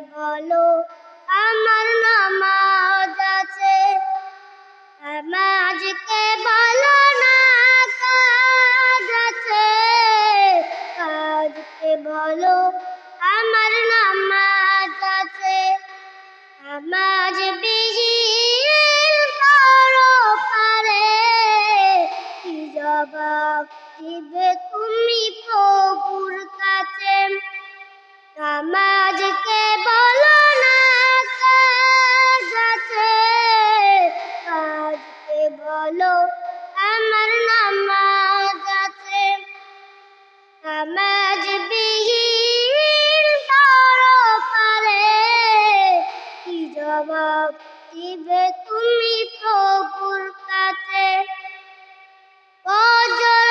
বলো, আমার নামাজ আছে। আমাজকে বলো না, কাজ আছে। কাজকে বলো, আমার নামাজ আছে। আমাজ বিজির পারে কি জবাব দিবে তুমি প্রভুর কাছে? নামাজকে বলো না কাজ আছে কাজকে বলো, আমার নামাজ আছে। নামাজ বিহীন পারে কি জবাব দিবে তুমি প্রভুর কাছে? ফজর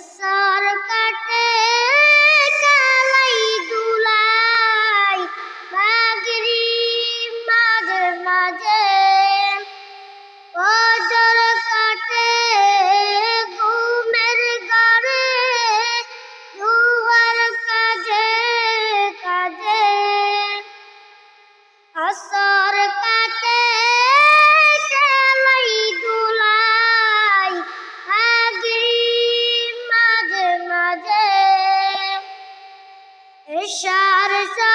আসর কাটে কালাই দুলাই মাগরি মাঝে মাঝে Shahrazad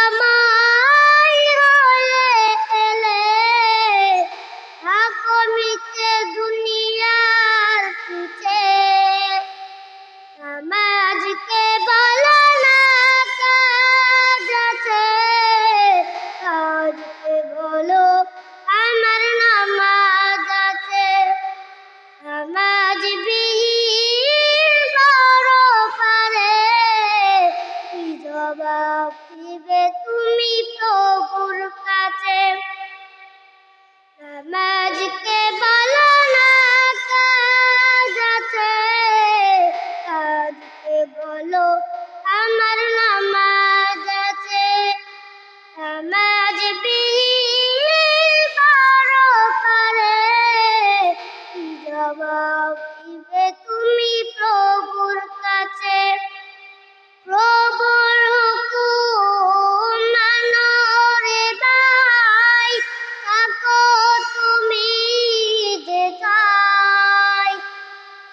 জবাব দিবে তুমি প্রভুর কাছে। নামাজকে বলো না কাজ আছে কাজকে বলো, আমার নামাজ আছে। নামাজ বিহীন বড় পারে কি জবাব দিবে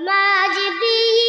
নামাজ বিহীন